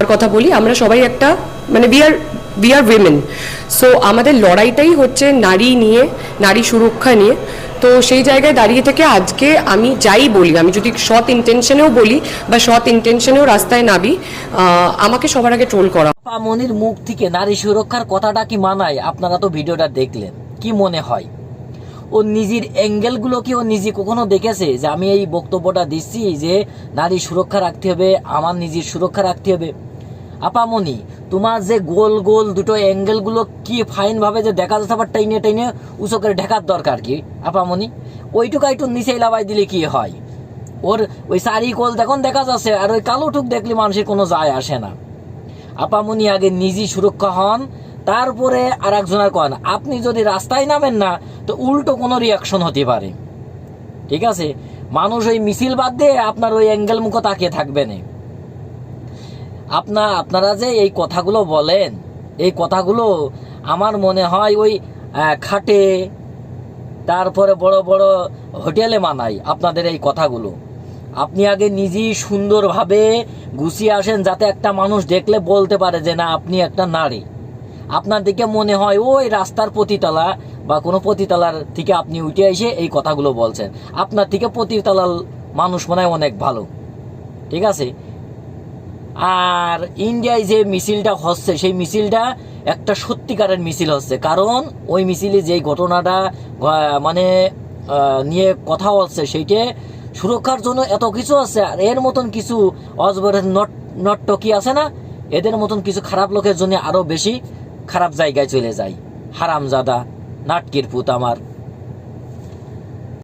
কথা বলি, আমরা সবাই একটা মানে we are are women so আমাদের লড়াইটাই হচ্ছে নারী নিয়ে, নারী সুরক্ষা নিয়ে। তো সেই জায়গায় দাঁড়িয়ে থেকে আজকে আমি যাই বলি, আমি যদি সৎ ইন্টেনশনেও বলি বা সৎ ইন্টেনশনেও রাস্তায় নাবি আমাকে সবার আগে ট্রোল করা। আপা মনির মুখ থেকে নারী সুরক্ষার কথাটা কি মানায়? আপনারা তো ভিডিওটা দেখলেন। কি মনে হয়? ও নিজের অ্যাঙ্গেলগুলো কি ও নিজে কখনো দেখেছে? যে আমি এই বক্তব্যটা দিচ্ছি যে নারী সুরক্ষা রাখতে হবে, আমার নিজের সুরক্ষা রাখতে হবে। আপামনি, তোমার যে গোল গোল দুটো অ্যাঙ্গেলগুলো কি ফাইন ভাবে যে দেখা যাচ্ছে, আবার টাইনে টাইনে উঁচু করে ঢেকার দরকার কি? আপামনি, ওইটুকু একটু নিচে লাভাই দিলে কি হয়? ওর ওই সারি কোল দেখুন, দেখা যাচ্ছে, আর ওই কালো টুক দেখলে মানুষের কোনো যায় আসে না। আপামনি আগে নিজে সুরক্ষা হন, তারপরে আর একজনের কন। আপনি যদি রাস্তায় নামেন না, তো উল্টো কোনো রিয়াকশন হতে পারে। ঠিক আছে? মানুষ ওই মিছিল বাদ দিয়ে আপনার ওই অ্যাঙ্গেল মুখো তাকিয়ে থাকবে না। আপনা, আপনারা যে এই কথাগুলো বলেন, এই কথাগুলো আমার মনে হয় ওই খাটে, তারপরে বড় বড় হোটেলে মানাই আপনাদের এই কথাগুলো। আপনি আগে নিজেই সুন্দরভাবে গুছিয়ে আসেন যাতে একটা মানুষ দেখলে বলতে পারে যে, না, আপনি একটা নারী। আপনার দিকে মনে হয়, ওই রাস্তার প্রতিতলা বা কোনো প্রতিতলার থেকে আপনি উঠে এসে এই কথাগুলো বলছেন। আপনার থেকে প্রতিতলার মানুষ মনে হয় অনেক ভালো। ঠিক আছে? আর ইন্ডিয়ায় যে মিছিলটা হচ্ছে, সেই মিছিলটা একটা সত্যিকারের মিছিল হচ্ছে। কারণ ওই মিছিলে যে ঘটনাটা মানে নিয়ে কথা হচ্ছে, সেইটে সুরক্ষার জন্য এত কিছু আছে, আর এর মতন কিছু অজবরের নট, নটটকি আছে না, এদের মতন কিছু খারাপ লোকের জন্য আরও বেশি খারাপ জায়গায় চলে যায়। হারামজাদা, নাটকির পুত আমার।